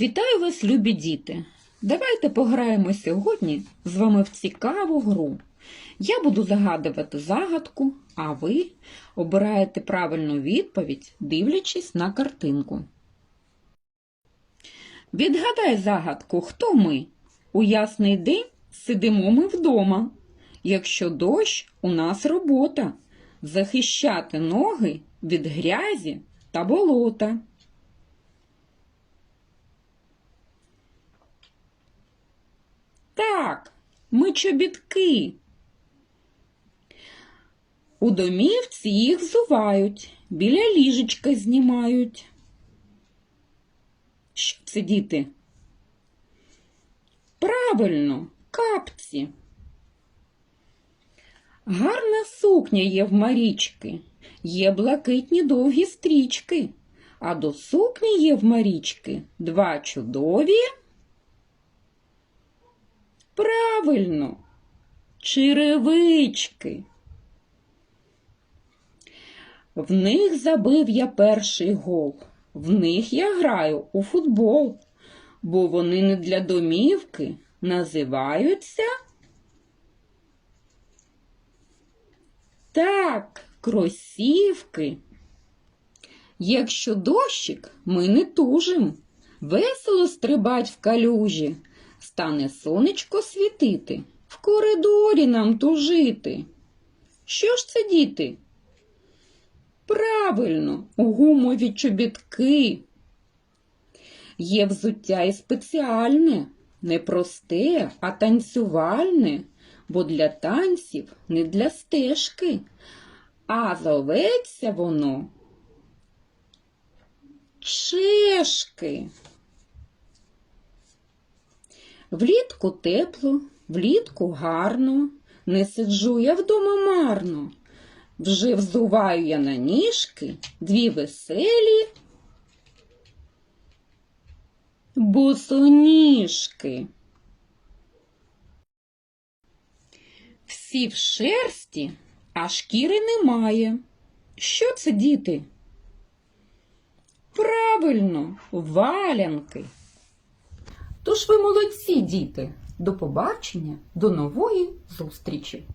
Вітаю вас, любі діти! Давайте пограємо сьогодні з вами в цікаву гру. Я буду загадувати загадку, а ви обираєте правильну відповідь, дивлячись на картинку. Відгадай загадку, хто ми? У ясний день сидимо ми вдома. Якщо дощ, у нас робота захищати ноги від грязі та болота. Так, ми чобітки. У домівці їх взувають, біля ліжечка знімають. Що це діти? Правильно, капці. Гарна сукня є в Марічки, є блакитні довгі стрічки, а до сукні є в Марічки два чудові. Правильно, черевички. В них забив я перший гол. В них я граю у футбол, бо вони не для домівки називаються. Так, кросівки. Якщо дощик, ми не тужим. Весело стрибать в калюжі. Стане сонечко світити, в коридорі нам тужити. Що ж це, діти? Правильно, гумові чобітки. Є взуття і спеціальне, не просте, а танцювальне, бо для танців не для стежки, а зоветься воно чешки. Влітку тепло, влітку гарно, не сиджу я вдома марно. Вже взуваю я на ніжки дві веселі босоніжки. Всі в шерсті, а шкіри немає. Що це, діти? Правильно, валянки. Тож ви молодці, діти. До побачення, до нової зустрічі!